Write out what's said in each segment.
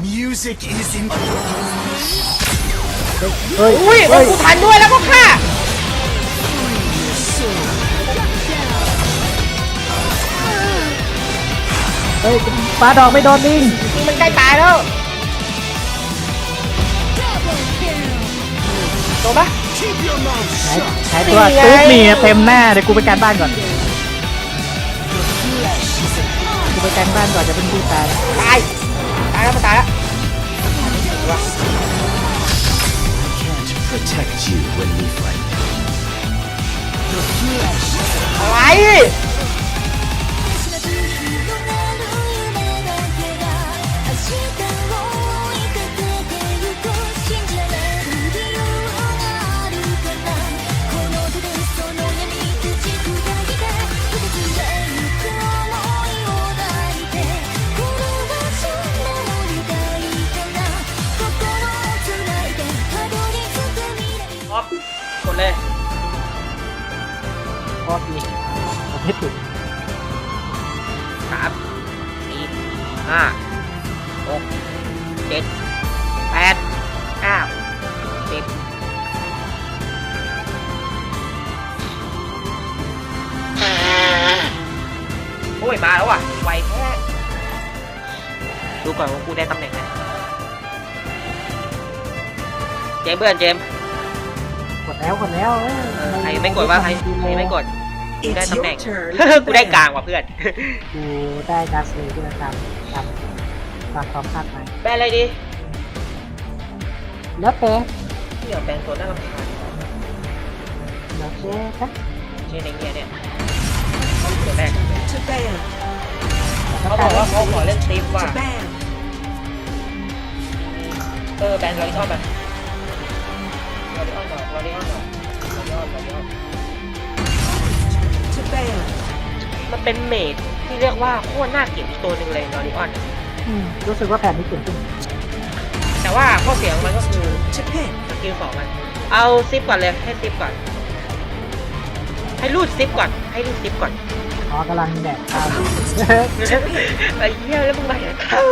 Music is in เฮ้ยอุ้ยโดเฮ้นยกูทันด้วยแล้วก็ฆ่าเฮ้ยปลาดอกไม่โดนลิงจริงมันใกล้ตายแล้วโดนปะ Keep your mouth ไหน shut. ไหนตัวนี่ไงตุ๊กนี่เต็มหน้าเดี๋ยวกูไปการบ้านก่อนกูไปการบ้านก่อนจะเป็นผู้ตายตายตายแล้วมันตายแล้ว Can't protect you when we fight. อะไร พื่อนเจมส์กดแล้วกดแล้วเอ้ยเออใครไม่กดว่าใครใครไม่กดกูได้ตำแหน่ง กูได้กลางว่ะเพื่อน กูได้ดาร์สเลย์ด้วยตามตามตามความคาดหมายแบนอะไรดีแล้วแต่ที่เหลือแบนตัวน่ารำคาญแล้วแต่ครับเช่นในเงี้ยเนี่ยตัวแรก To ban. เขาบอกว่าเขาขอเล่นซีฟว่ะ To ban. เออแบนลอริออนไปลอริออน มันเป็นเมดที่เรียกว่าโคตรน่าเกลียดอีกตัวหนึ่งเลยลอริออน อืมรู้สึกว่าแผนนี้เก่งขึ้นแต่ว่าข้อเสียของมันก็คือ To pin. สกิลสองมัน เอาซิปก่อนเลยให้ซิปก่อน ให้รูดซิปก่อน ให้รูดซิปก่อน อ๋อกำลังแดกข้าวอยู่ไอ้เหี้ยแล้วมึงมาเห็นเข้า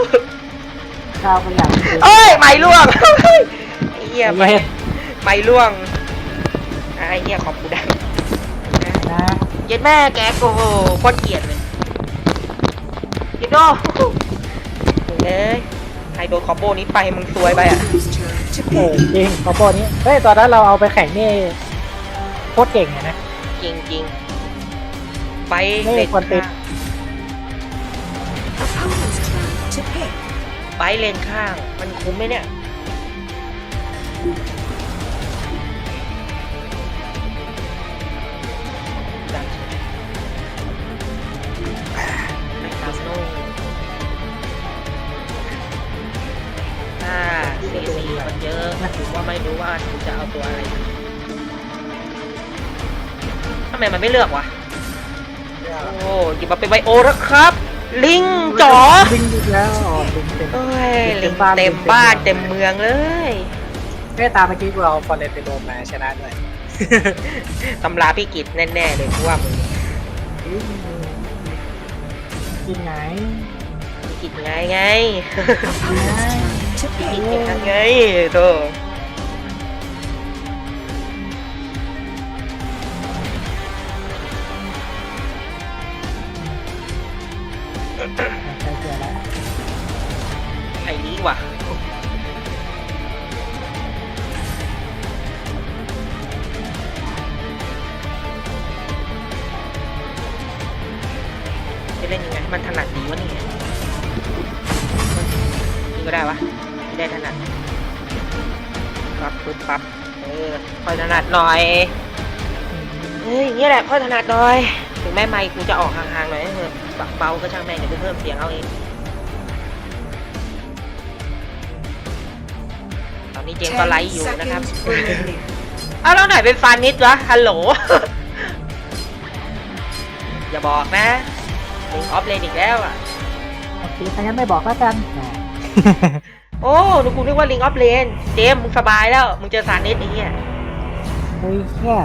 ข้าวก็อยากกินเอ้ย ไม่ล่วงไอ้เหี้ย ไม่ ไม่เห็นไม่ล่วงไอ้เหี้ยขอบกูดังนะเย็ดแม่แกโอ้โหโคตรเกลียดเลยยิโน่เอ้ยใครโดนคอมโบนี้ไปมึงซวยไปอะ Whose turn to โอ้ pin. จริงคอมโบนี้เฮ้ยตอนนั้นเราเอาไปแข่งนี่โคตรเก่งเลยนะจริงจริงไปไม่เลนควรติดข้าง Opponent's turn to pick. ไปเลนข้าง มันคุ้มไหมเนี่ย ว่าไม่รู้ว่าผมจะเอาตัวอะไรดีทำไมมันไม่เลือกวะ โอ้หยิบมาเป็นไบโอแล้วครับ ลิงจ๋อลิงอีกแล้วอ๋อลิงเต็มเอ้ยเต็ลิมงบ้านเต็มเต็มบ้านเมืองเต็มเมืองเลยเฮ้ยตามเมื่อกี้กูเอาฟอร์เรนไปโดนมาชนะด้วยตำราพี่กิจแน่ๆเลยเพราะว่ามึงกินไหนพี่กิจไงไงกินไหน To พี่ pin. กิจเป็นยังไงโธ่ ใช่เจอแล้วไอ้นี้ว่ะจะเล่นยังไงให้มันถนัดดีวะเนี่ยนี่ก็ได้วะไม่ได้ถนัดปั๊บปึ๊บปั๊บเออค่อยถนัดหน่อยเฮ้ยอย่างเงี้ยแหละค่อยถนัดหน่อย ถึงแม้ไมค์กูจะออกห่างๆหน่อยเถอะ เบาก็ช่างแม่งเดี๋ยวกูเพิ่มเสียงเอาเอง ตอนนี้เจมก็ไลฟ์อยู่นะครับ seconds remaining. อ้าวแล้วไหนเป็นฟานิสวะ ฮัลโหล อย่าบอกนะลิงออฟเลนอีกแล้วอะโอเคถ้างั้นไม่บอกแล้วกัน โอ้หนูกูนึกว่าลิงออฟเลน เจมมึงสบายแล้ว มึงเจอซานิสไอ้เหี้ยเฮ้ยแค่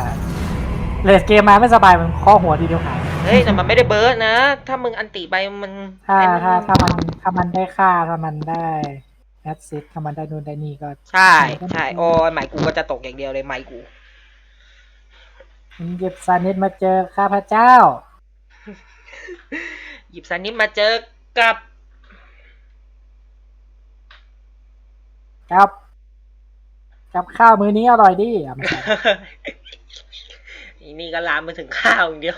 เลสเกมมาไม่สบายมันข้อหัวทีเดียวหาย เฮ้ยแต่มันไม่ได้เบิร์ดนะ ถ้ามึงอันติไปมันถ้าถ้าถ้ามันถ้ามันได้ค่าถ้ามันได้แอดซิดถ้ามันได้นู่นได้นี่ก็ใช่ใช่โอ้ยไมค์กูก็จะตกอย่างเดียวเลยไมค์กูมึงหยิบซานิสมาเจอข้าพเจ้า หยิบสันนิดมาเจอกับครับกับข้าวมื้อนี้อร่อยดีอะไม่ใช่อีนี่ก็ลามมาถึงข้าวอย่างเดียว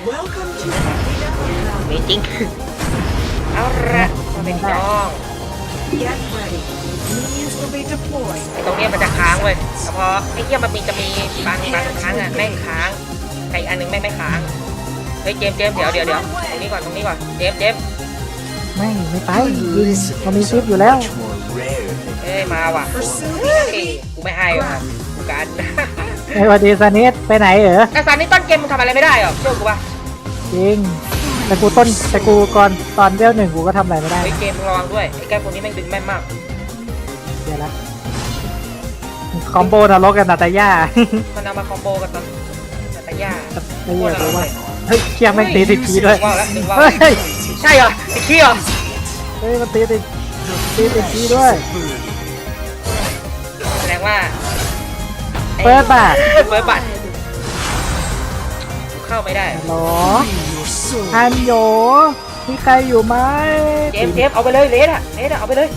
Welcome to Arena ไม่จริงเอาละพ่อแม่พี่น้อง Get ready. Minions will be deployed. ไอ้ตรงเนี้ยมันจะค้างเว้ยแต่พอไอ้เหี้ยมันมีจะมีบางบางครั้งอะแม่งค้างไอ้อันหนึงแม่งไม่ค้างเฮ้ยเจมส์เจมส์เดี๋ยวเดี๋ยวเดี๋ยวตรงนี้ก่อนตรงนี้ก่อนเจมส์เจมส์ไม่ไม่ไป Good ยิง listeners มันมีคลิป are อยู่แล้ว much more rare than เอ้ยมาว่ะ Pursue เฮ้ the ย enemy. กูไม่ให้ว่ะกูกัน ไอ้วันดีซานิสไปไหนเหรอแต่ซันนี่ต้นเกมมึงทำอะไรไม่ได้หรอกเชื่อกูป่ะจริง แต่กูต้นแต่กูก่อนตอนเดียวหนึ่งกูก็ทำอะไรไม่ได้เฮ้ยนะเกมมึงระวังด้วยไอ้แก้คนนี้แม่งดึงแม่นมากเดี๋ยวละคอมโบนรกกันนาตาย่ามันเอามาคอมโบกันตอนนาตาย่าไอ้เหี้ยรู้ว่าเฮ้ยเคียงแม่งตีสิบทีด้วยว่าวแล้วหนึ่งว่าวเฮ้ยใช่เหรอไอ้ขี้เหรอเฮ้ยมันตีสิบตีสิบทีด้วยแสดงว่า เปิดบาทเปิดบัตรเข้าไม่ได้ฮัลโหล your soul. อันโยมีใครอยู่ไหมเจมส์เจมส์เอาไปเลยเลสอะเลสอะเอาไปเลย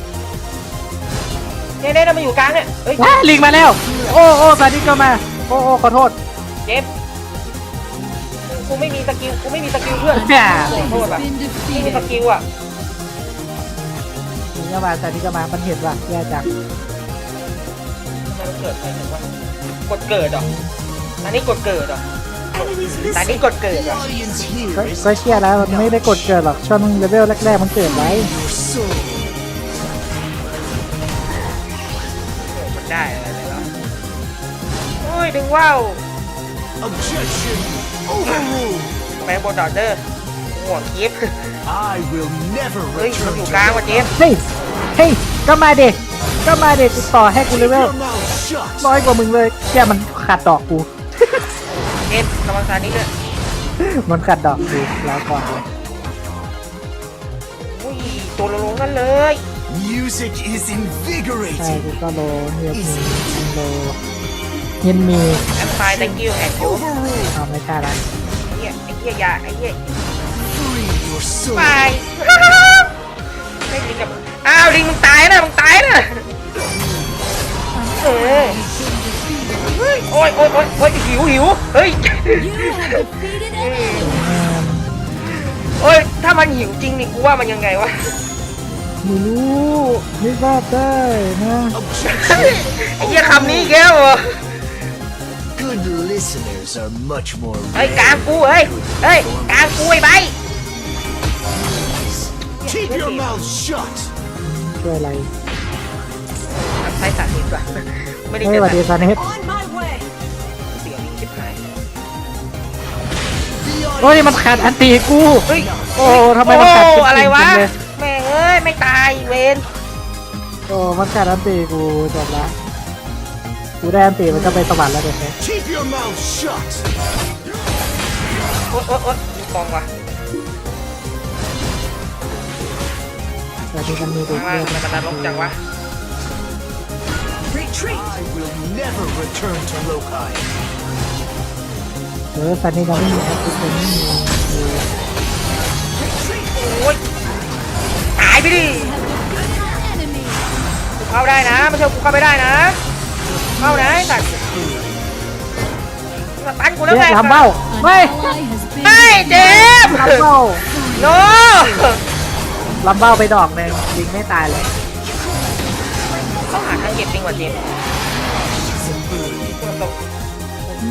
เนี่ยเลสอะมาอยู่กลางเนี่ยเฮ้ยว้าลิงมาแล้ว โอ้โอ้ซานิสก็มา โอ้โอ้ขอโทษ เจมส์กูไม่มีสกิลกูไม่มีสกิลเพื่อนอ่าขอโทษแบบไม่มีสกิลอะลิงก็มาซานิสก็มามันเห็นว่ะแย่จังทำไมมันเกิดอะไรวะ กดเกิดเหรออันนี้กดเกิดเหรอ Enemies อันนี้ missing. กดเกิดเหรอ Audience ก็ here is ก็เชื่อแล้วมันไม่ได้กดเกิดหรอกช่วงเลเวลแรกๆมันเกิดไว้ your soul. มันได้อะไรเลยวะโอ้ยดึงว่าว Objection overruled. แมงบนดอดเดอร์ห่วงคลิป I will never เฮ้ยมัน return อยู่ to กลางว่ะเจม Lokai. เฮ้ยเฮ้ยก็มาเด็กก็มาเด็กกูต่อให้กูเล Keep เวล your mouth shut. ร้อยกว่ามึงเลยแค่มันขัดดอกกูเจมระวังซานี้ด้วยมันขัดดอกกูแล้วก่อนเลยอุ้ยตัวลงๆนั่นเลย Music is ใช่ invigorating. กูก็โลเฮียมีอันโลยินมีแอมไฟล์ thank you and you Overruled. เอาไม่ใช่ละไอ้เหี้ยไอ้เหี้ยอยาไอ้เหี้ย Free your soul. ไป ไม่ลิงกับอ้าวลิงมึงตายนะมึงตายนะ เออเฮ้ยโอ้ยโอ้ยโอ้ยโอ้ยหิวหิวเฮ้ย You have defeated an โอ้ยถ้ามันหิวจริงนี่กูว่ามันยังไงวะไม่รู้ไม่ทราบได้นะ Objection. ไอ้เหี้ยคำนี้อีกแก้วเหรอ Good listeners are much more เฮ้ยกลางกูเฮ้ยเฮ้ยกลางกูไอ้ใบ Keep your mouth shut. ช่วยอะไร ใช้สาธิตก่อนไม่ได้เฮ้ยเจอสวัสดีสาธิตซานิส On my way. เสียงลิงชิบหาย The โอ้ยมันขัดอันตีกู เฮ้ยโอ้ทำไมมันขัดโอ้จริงๆอะไรวะเลย แม่งเอ้ยไม่ตายเวนโอ้มันขัดอันตีกูจบละกูได้อันตีมันก็ไปสวรรค์แล้วเด็ก Keep your mouth shut. โอ๊ยโอ๊ยโอ๊ยมองว่ะแต่ที่มันมีเด็กว่าเยอะมันมันนรกจังวะ Retreat. I will never return to Lokai. เออซานิสยังไม่มีแอปพลิเคชันไม่มีอยู่โอ๊ยตายไปดิกูเข้าได้นะไม่ใช่กูเข้าไม่ได้นะ เข้านะไอ้สัตว์มาตันกูแล้วเรีไงยกลำเบ้าไม่ไอ้เจมส์ลำเบ้าโน ลำเบ้าไปดอกหนึ่งยิงไม่ตายเลย ต้องหาทางเก็บจริงกว่าเจมส์ตรง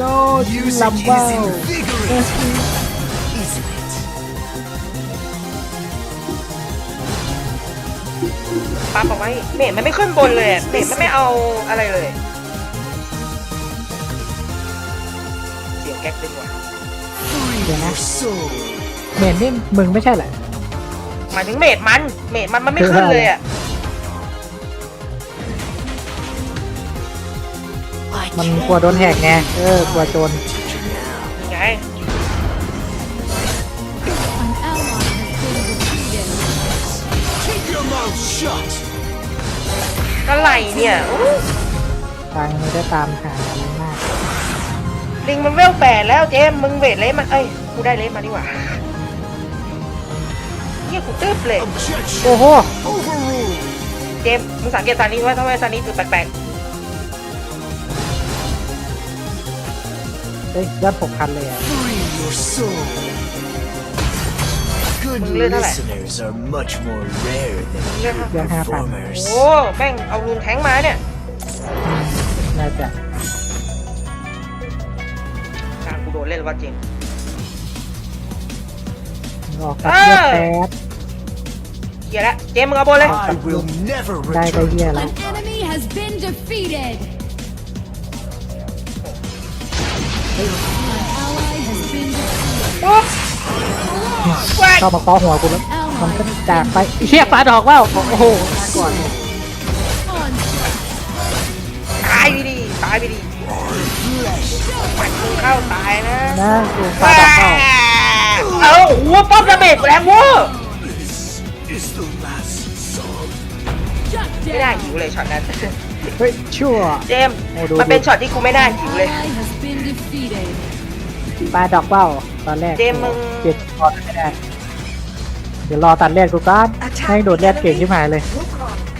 no Music ลำเบ้า is invigorating. Isn't it? ปั๊บเอาไว้เมทมันไม่ขึ้นบนเลยเมทมันไม่เอาอะไรเลย เสียงแก๊กดึงว่ะ Free Yeah. your soul. เมนนี่มึงไม่ใช่แหละหมายถึงเมทมัน เมทมันมันไม่ขึ้นเลยอะ มัน can't กลัวโดนแหกไงเออกลัวโจร teach you now. ไง Keep your mouth shut. อะไรเนี่ยอู้ทางไม่ได้ตามหาอะไรมากลิงมันเวลแปดแล้วเจมส์มึงเวทเลสมันเอ้ยกูได้เลสมาดีกว่าเฮียกูตึ๊บเลย Objection! โอ้โห Overruled! เจมส์มึงสังเกตซานี้ไว้ทำไมซานี้คือแปลก เฮ้ยยอดหกพันเลยอะ Free your soul! Good Mừng lên đó lại. listeners are much more rare than Lên good hả? Lên ha, bạn. ๆ performers. โอ้แม่งเอารูนแทงมาเนี่ยน่าจะกลางกูโดนเล่นว่าเจมส์ออกกับเลือดแป๊ดเฮียแล้วเจมส์มึงเอาโบนเลย I will never ได้ก็ return. เฮียแล้ว An enemy has been defeated. เข้ามาเคาะหัวกูแล้วมันก็จากไปเชี่ยปลาดอกว่าวโอ้โหมาก่อนเลย Onslaught. ตายไปดิตายไปดิปัดมึงเข้าตายนะนะดูปลาดอกเข้าเอ้าโอ้โหป้อมดาเมจแรงเวอร์ Is the last song. Shut ไม่ได้ down. หิวเลยช็อตนั้นเฮ้ยชั่วเจมส์โอ้ดูมันเป็นช็อตที่กูไม่น่าหิวเลย ปลาดอกว่าวตอนแรกเจมส์มึงเปลี่ยนตอนไม่ได้ เดี๋ยวรอตัดเลือดกูก่อนให้โดดเลือดเก่งที่หายเลย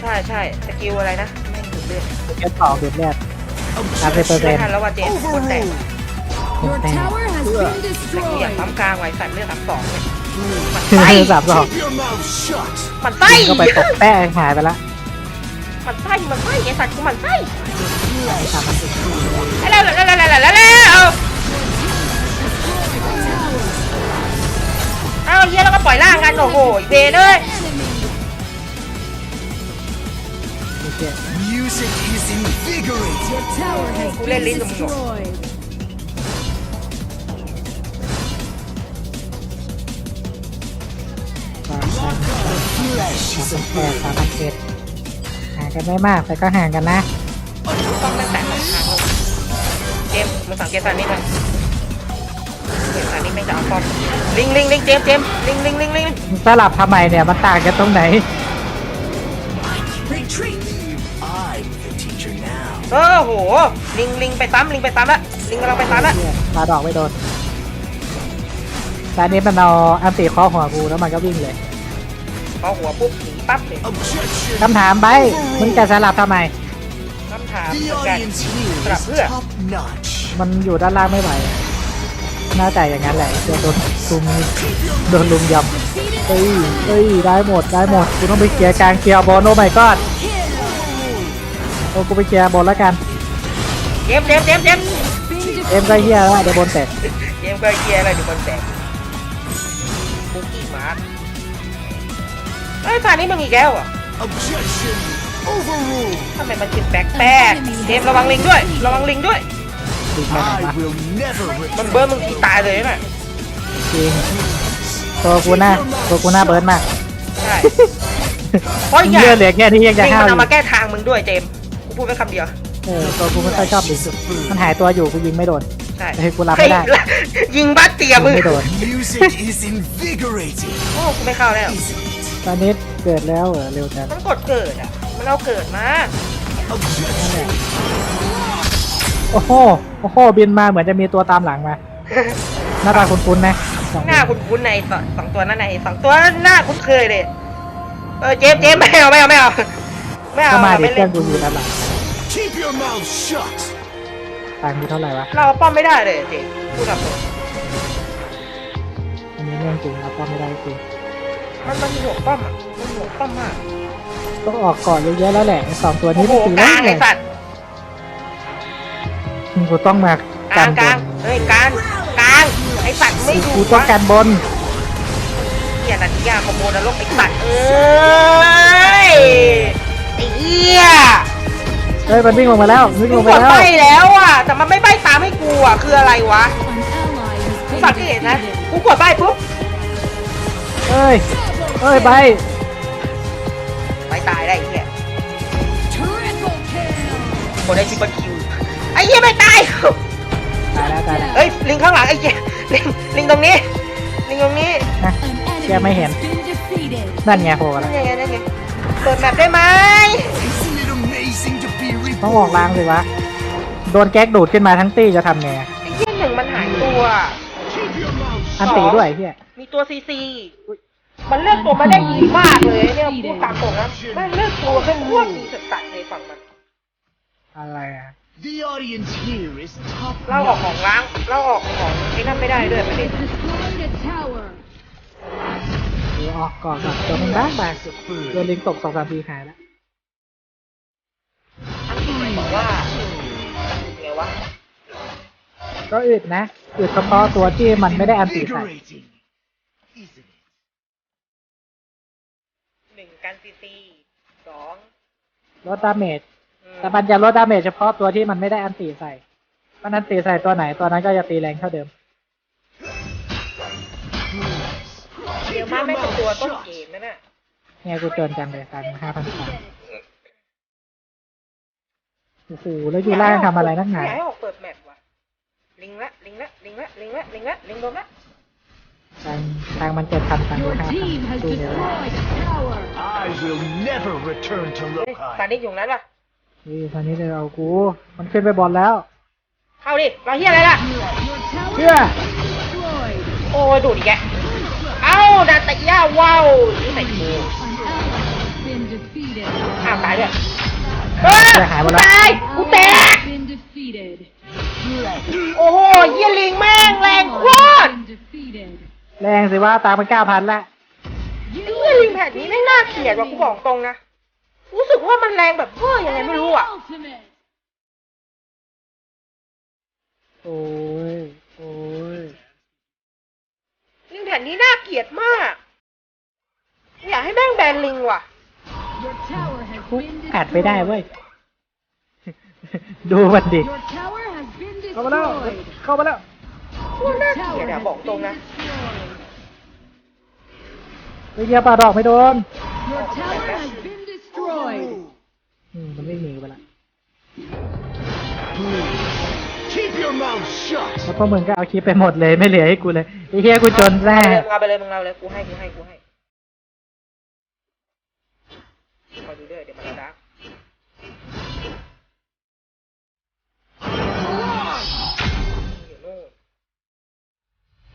ใช่ใช่สกิลอะไรนะไม่ดูเลือดเลือดต่อเลือดเลือดสามสิบเปอร์เซ็ไม่นต์ทันแล้วว่าเจมส์คนแตก Your tower has been แต่กูอยาก destroyed. ปั๊มกลางไว้สัตว์เลือดสามสองเนี่ยมันเฮ้ไส้ยสามสอง Keep your mouth shut! มันไส้ก็ไปตกแป้งหายไปละมันไส้มันไส้ไอ้สัตว์กูมันไส้สามพันสิบแล้วแล้วแล้วแล้วแล้วแล้ว ปล่อยล่างกันโอ้โหเวเลยโอเค Music is invigorating! Your tower has Cú lên been liên tục một. destroyed. สามพัน Flesh สาม is พัน a แปดสามพันเจ็ดห่างกันไม่มากแต่ก็ห่างกันนะ ต้องตั้งแต่สองทางเลยเจมส์มึงสังเกตตอนนี้มั้ย เห็นตอนนี้ไม่จะเอาป้อมลิงลิงลิงเจมส์เจมส์ลิงลิงลิงลิงมึงสลับทำไมเนี่ยมันต่างกันตรงไหน retreat! I'm the teacher now. เออโหลิงลิงไปตั้มลิงไปตั้มละลิงกำลังไปตั้มละเหี้ยปลาดอกไม่โดนแต่อันนี้มันเอาอันตีข้อหัวกูแล้วมันก็วิ่งเลยพอหัวปุ๊บหนีปั๊บเลย Objection! คำถามไปมึงจะสลับทำไม คำถาม The เหมือนกัน audience here Crap, is yeah. top notch. มันอยู่ด้านล่างไม่ไหว น่าจะอย่างนั้นแหละจะโดนลุมโดนลุมยำเอ้ยเอ้ยได้หมดได้หมดกูต้องไปเคลียร์กลางเคลียร์บอลโอ้ไม่กอดโอ้กูไปเคลียร์บอลแล้วกันเจมส์เจมส์เจมส์เจมส์เอ็มก็เฮียแล้วเดี๋ยวบอลแตกเจมส์ก็เคลียร์อะไรอยู่บนแสงบุกกี้มาร์คไอ้ยฝ่ายนี้มึงอีกแล้วเหรอะ Objection! Overruled! ทำไมมันคิดแปลกแปลกเจมส์ระวังลิงด้วย ระวังลิงด้วย ดีมาก I นะ will never มัน return. เบิร์นมึงทีตายเลยน่ะจริงตัวกูหน้าตัวกูหน้าเบิร์ดมากใช่เพราะมึองย่างเลือดเหลือแค่นี้ยังจะลิงห้าวมันอเอายู่มาแก้ทางมึงด้วยเจมส์กูพูดไปคำเดียว เออตัวกูไม่ค่อยชอบลิงมันหายตัวอยู่กูยิงไม่โดนใช่เฮ้ยกูรับไม่ได้เฮ้ยยิงบัตเตียยิงมึงไม่โดน Music is invigorating. โอ้กูไม่เข้าแล้ว Isn't it? ตอนนี้เกิดแล้วเหรอเร็วจังมันกดเกิดอะ มันเอาเกิดมา Objection! โอ้โห โอ้โห บินมาเหมือนจะมีตัวตามหลังมา หน้าตาคุ้นๆนะสองหน้าคุ้นๆในสองสองตัวนั่นในสองตัวหน้าคุ้นเคยเลยเออเจมส์เจมส์ไม่เอาไม่เอาไม่เอาไม่เอาก็มาดิไม่เครื่เล่อนงกูอยู่ด้านหลัง Keep your mouth shut! ตังค์กูเท่าไหร่วะ เราป้อมไม่ได้เลยเจมส์พูดกับผมอันนี้เรื่องจริงครับก็ไม่ได้จริงมันมันห่วงป้อมอะมันห่วงป้อมมากต้องออกก่อนเยอะๆแล้วแหละไอ้สองตัวโอ้นี้โหไม่ตีกแล้ลางเลไอ้ยสัตว์ กูต้องมากกกัลานงบกลางนเฮ้ยกลางกลางไอ้สัตว์ไม่ดูกูต้องการบนเหี้ยนันยาขโมยนรกไอ้สัตว์เอ้ยไอ้เหี้ยเฮ้ยมันวิ่งลงมาแล้ววิ่งมึลงงกมาดแล้วใบแล้วอะ แต่มันไม่ใบตามให้กูอะ คืออะไรวะ An ally has มึง been สังเกตนะ defeated. กูกดใบปุ๊บเอ้ยเอ้ยใบใบตายได้ไอ้เหี้ย Triple kill. กดได้ชิปเปอร์คิวไอ้ เหี้ยไม่ตายตายแล้วตายแล้ว เฮ้ยลิงข้างหลังไอ้เหี้ยลิงลิงตรงนี้ ลิงตรงนี้นะ An Yeah, enemy my has hand. been defeated. นั่นไงโผล่มานั่แล้วนไงนั่นไงเปิดแมปได้ไหม Isn't it amazing? ต้องออกล้างสิวะ โดนแก๊กดูดขึ้นมาทั้งตี้จะทำไงไอ้เหี้ยหนึ่งมันหายตัวอันตีด้วยไอ้เฮียมีตัวซีซีมันเลือกตัวมาได้ดีมากเลยเนี่ยพูดตามตรงนะแม่งเลือกตัวแม่งโคตรมีสตัดในฝั่งมันอะไรอะ The audience here is top เราออกของล้างเราออกของไอ้นั่นไม่ได้ด้วยประเด็น Destroyed a tower. เดี๋ยวออกก่อนก่อนตัวมึงบ้างบางโดนลิงตกสองสามทีหายแล้วอันที่ไหนบอกว่าไงวะก็อึดนะอึดเฉพาะตัวที่มันไม่ได้อันตีใส่ invigorating, isn't it? หนึ่งกันซีซีสองลดดาเมจอืม แต่มันจะลดดาเมจเฉพาะตัวที่มันไม่ได้อันตีใส่มันอันตีใส่ตัวไหนตัวนั้นก็จะตีแรงเท่าเดิม เดี๋ยวมาไม่เป็นตัวต้นเกมนั่นน่ะเนี่ยกูเตือนจังเลยตังห้าพันสามโอ้โหแล้วอยู่ล่างทำอะไรนักหนาอยากให้ออกเปิดแมปว่ะ ลิงละ ลิงละ ลิงละ ลิงละ ลิงละ ลิงโดนละทางทางมันเจ็ดพันตังดู Your ห้าพัน team has ดูเนี่ย destroyed a tower. I will never return to เฮ้ยซา Lokai. นิกอยู่นั้นป่ะ นี่ตอนนี้เลยเอากู มันขึ้นไปบอลแล้ว เข้าดิเราเฮียอะไรล่ะ Your tower เชื่อ destroyed. โอ้ยดูดอีกแกเอ้าดาตะย่าว้าวนี่ใส่กู An ally has been defeated. อ้าวตายเลยเออเสียหายหมดแล้ว ตาย กูแต Ally ก has been defeated. โอ้โหเยี่ยลิงแม่งแรงโค Ally ตร has been defeated. แรงสิว่าตามมันเก้าพันละเยี่ยลิงแผ่นนี้ไม่งน่าเกลียดว่ะกูบอกตรงนะ รู้สึกว่ามันแรงแบบเพ้อยังไงไม่รู้อะ Ultimate. โอ้ย โอ้ยลิงแผ่นนี้น่าเกลียดมาก อยากให้แม่งแบนลิงว่ะ Your tower has คุก been กัดไม่ได้เว้ย destroyed. ดูมันดิ Your tower has been เข้ามาแล้ว destroyed. เข้ามาแล้วโคตรน่าเกลียดอะบอกตรงนะเฮ้ยเหี้ยปลาดอกไม่โดน Your tower has been destroyed. อื มมันไม่หนีไปละ Keep your mouth shut. แล้วพวกมึงก็เอาคลิปไปหมดเลยไม่เหลือให้กูเลยไอ้เฮียกูจนแน่มึงเอาไปเลยมึงเอาไปเลยกูให้กูให้กูให้คอยดูด้วยเดี๋ยวมันจะดักอยู่นู่น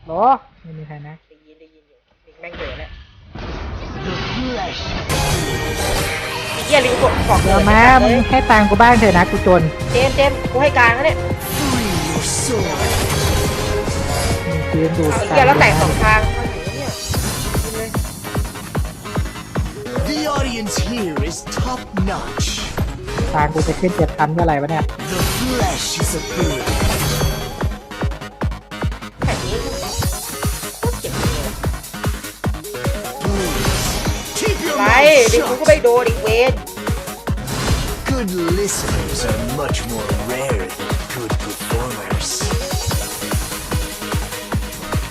หรอไม่มีใครนะได้ยินได้ยินอยู่ลิงแม่งเกิดแล้ว The flesh ไอ้เหี้ยลิงกดบอกเดี๋ยวกิมาดมึงให้ตังค์กูบ้างเถอะนะกูจนเจมส์เจมส์กูให้กลางแล้วเนี่ย free your soul. มึงคืนดูดเอาไอ้ตังเหี้ยแล้วแตกค์สกูองนะทางเนี่ยกินเลย The audience here is top notch. ตังค์กูจะขึ้นเจ็ดพันเมื่อไหร่วะเนี่ย The flesh is a bird. Keep your ไร mouth ลิงกูก็ shut. ไปโดนอีกเวน Good listeners are much more rare than good performers.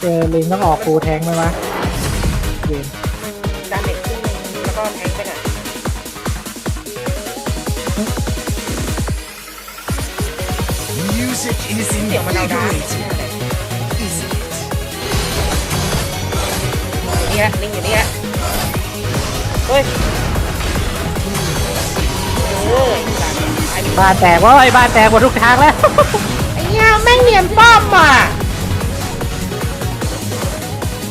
เจอลิงต้องออกฟูลแทงค์ไหมวะเวนดาเมจขึ้นแล้วก็แทงไปหน่อย Music is เสียงมันเอาดา invigorating, isn't it? อยู่นี่แหละลิงอยู่นี่แหละ เฮ้ยเอ้ยไอ้บ้านแตกวะไอ้บ้านแตกหมดทุกทางแล้ว ไอ้เหี้ยแม่งเนียนป้อมอะ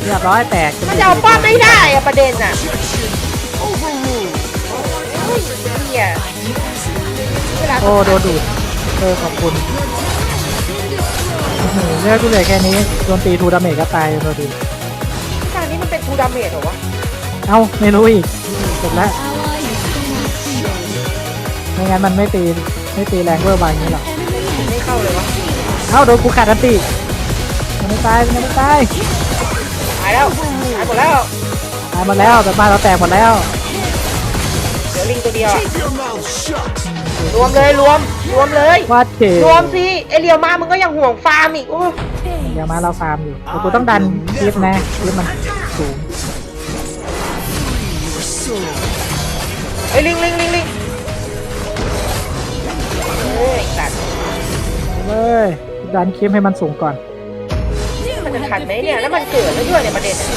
เรียบร้อยแตกมันจะเอาป้อมไม่ได้อะประเด็นอะ Objection overruled. เฮ้ยเหี้ยเวลาโอ้โดนดูดเออขอบคุณโอ้โหเลือดกูเหลือแค่นี้โดนตีทูดาเมจก็ตายโดนดูด ทางนี้มันเป็นทูดาเมจเหรอวะ เอ้าไม่รู้อีกจบแล้ว Ally has been defeated. ไม่งั้นมันไม่ตีไม่ตีแรงเวอร์บางอย่างนี้หรอกไม่เข้าเลยวะเอ้าโดนกูขาดอันตีมันไม่ตายมันไม่ตายตายแล้วตายหมดแล้วตายหมดแล้วแต่บ้านเราแตกหมดแล้วเหลือลิงตัวเดียวอะ Keep your mouth shut. รวมเลยรวมรวมเลยว่าเจ๋รวมสิไอเรียวมามึงก็ยังห่วงฟาร์มอีกโอ้ยเดี๋ยวมาเราฟาร์มอยู่แต่กูต้องดันคลิปนะคลิปมัน ไอลิงลิงลิงลิงเอ้ยสัตว์เลยดันคลิปให้มันสูงก่อน มันจะทันไหมเนี่ย แล้วมันเกิดแล้วด้วยเนี่ยประเด็นอะ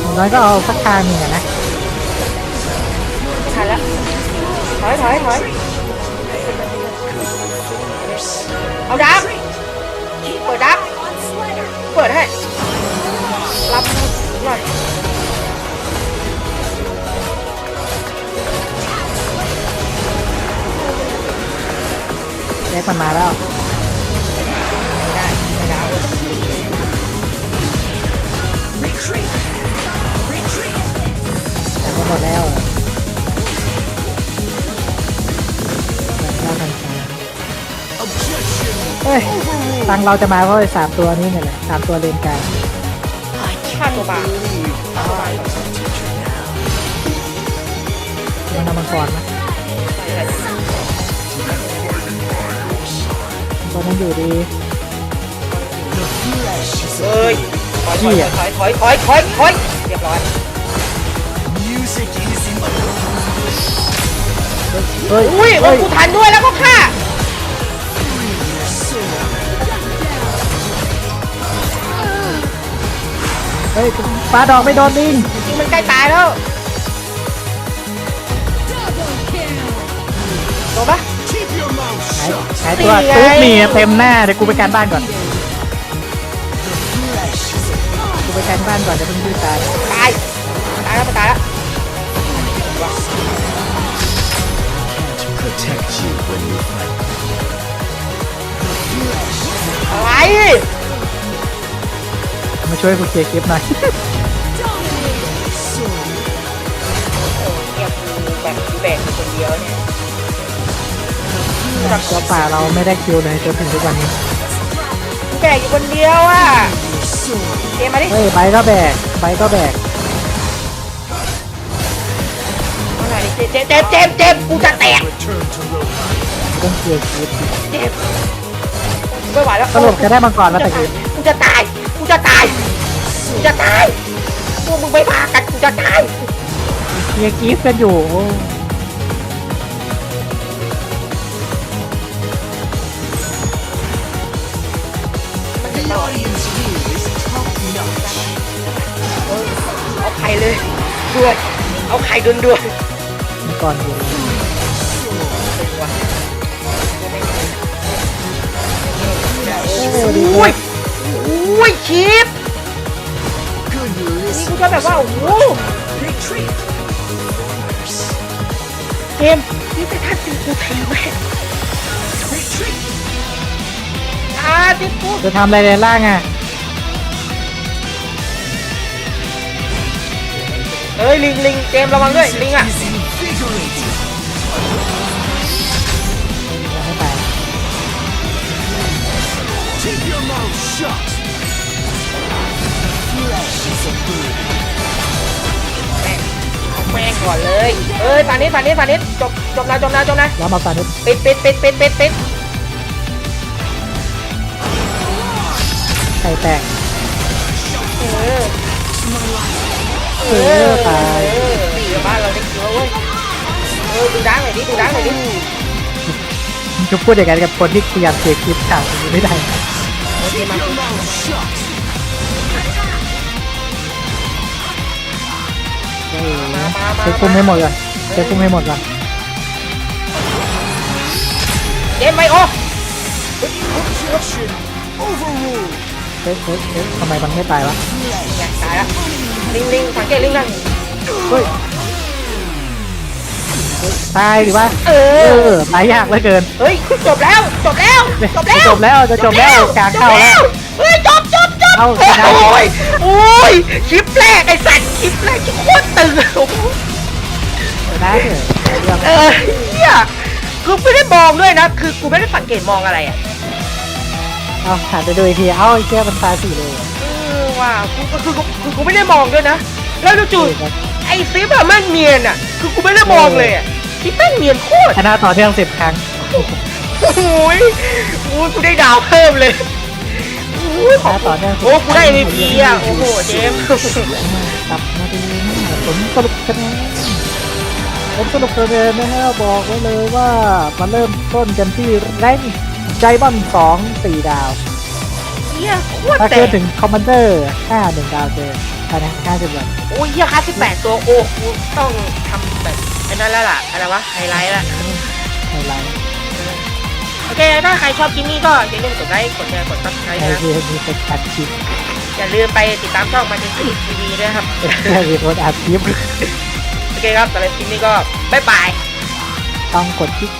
อย่างน้อยก็เอาสักทางหนึ่งอะนะไม่ทันแล้ว Tower ถอยถอยเอาดับเปิดดับเปิดให้รับ หน่อยแจ็คมันมาแล้วไม่ได้ไม่ได้แต่ก็หมดแล้วเฮ้ย ตังเราจะมาเพราะสามตัวนี้เนี่ยแหละสามตัวเลนกลาง ฆ่าตัวบามันเอามังกรนะมังกรนั้นอยู่ดีเอ้ยถอยถอยถอยถอยถอยถอยถอยเรียบร้อย Music is in my เฮ้ยอุ้ยโอ้เฮ้ยกูทันด้วยแล้วก็ฆ่า ฮ้ยปลาดอกไม่โดนลิงจริงๆมันใกล้ตายแล้วโดนปะ Keep your mouth หาย shut. หายตัวนี่ไงตุ๊บมีเต็มหน้าเดี๋ยวกูไปการบ้านก่อนกูไปการบ้านก่อนเดี๋ยวเพิ่งยืดตายตายตายแล้วมันตายแล้ว Protect you when you fight. อะไร มาช่วยกูเคลียร์คลิปหน่อยเนี่ยกูแบบกูแบกอยู่คนเดียวเนี่ยตัวป่าเราไม่ได้คิวเลยจนถึงทุกวันนี้กูแบกอยู่คนเดียวอะเกมมาดิเฮ้ยใบก็แบกใบก็แบกเอาหน่อยดิเจมเจมเจมเจมกูจะแตก Return to Rohan. ต้องเคลียร์คลิปเจมไม่ไหวแล้วสรุปจะได้มังกรแล้วแต่กี้กูจะตายายพวกมึงไม่พากันกูจะตายเคลียร์คลิปกันอยู่โอ้มันจะ The ต่อย audience here is top notch. เอาไข่เลยด่วนเอาไข่ด่วนด่วนมังกรอยู่โอ้ดีอุ้ยอุ้ยชิป Good นี่ listen. กูจะแบบว่า โอ้โห Retreat. เกมนี่จะทัดตีกูทีแม่ Retreat. อ่าติดกูจะทำอะไรในล่างอะเอ้ยลิงลิงเจมระวังด้วยลิงอะ Is invigorating. ยังไม่ตา ย Keep your mouth shut. Flesh is a burden. แม่งก่อนเลย เอ้ยตอนนี้ตอนนี้ตอนนี้จบจบแล้วจบแล้วจบแล้วแล้วมาตานิดปิดปิดปิดปิดปิดปิดไข่แตก เออเออตาย เออเดี๋ยวบ้านเราได้คิวแล้วเว้ยเออดูดังหน่อยดิดูดังหน่อยดิจะพูดอย่างนั้นกับคนที่พยายามเคลียร์คลิปข่าวนี้ไม่ได้ Keep your mouth shut. มา เช็คปุ่มให้หมดก่อนเช็คปุ่มให้หมดก่อนเจมไปโอ๊ยเช็คเช็คเช็คทำไมมันไม่ตายวะตายแล้วลิงลิงสังเกตลิงนะเฮ้ยตายดิวะเอเออตายยากเหลือเกิน เฮ้ยจบแล้วจบแล้วจบแล้วจะจบแล้วจะจบแล้วกลางเข้าแล้วเฮ้ยจบ จบจบเอาชนะโอ้ยโอ้ยคลิปแรกไอ้สัตว์คลิปแรกที่โคตรตึงโอ้โหชนะเถอะเรื่องเออเฮียคือไม่ได้มองด้วยนะ คือกูไม่ได้สังเกตมองอะไรอะเอาหันไปดูอีกทีเอ้าไอ้เจ้ามันตายสี่เลยเออว่ากูก็คือคือกูไม่ได้มองด้วยนะ แล้วจู่ๆไอ้ซิปอะแม่งเนียนอะคือกูไม่ได้มองเลยอะคลิปแม่งเนียนโคตร ชนะต่อเนื่องสิบครั้ง โอ้ยโอ้ยกูได้ดาวเพิ่มเลย โอ้ยชนะต่อเนื่อง10โอ้กูได้ MVP อะโอ้โหเจมส์กลับมาดีผลสรุปคะแนนผมสรุปคะแนนนะฮะบอกไว้เลยว่ามาเริ่มต้นกันที่แรงใจบอนสองสี่ดาวเฮียโคตรถ้าแตเกินกถึงคอมมานเดอร์ห้าหนึ่งดาวเกินภายในห้าสิบวันโอ้ยเฮียค่าสิบแปดตัวโอ้กูต้องทำแบบไอ้นั่นแล้วล่ะอะไรวะไฮไลท์ละไฮไลท์ โอเค ถ้าใครชอบคลิปนี้ก็อย่าลืมกดไลค์ กดแชร์ กดซับสไครต์นะครับเมีมีคนอัดคลิปอย่าลืมไปติดตามช่องมาเทนทีวีด้วยครับ มีคนอัดคลิปโอเคครับสำหรับคลิปนี้ก็บ๊ายบาย ต้องกดคลิป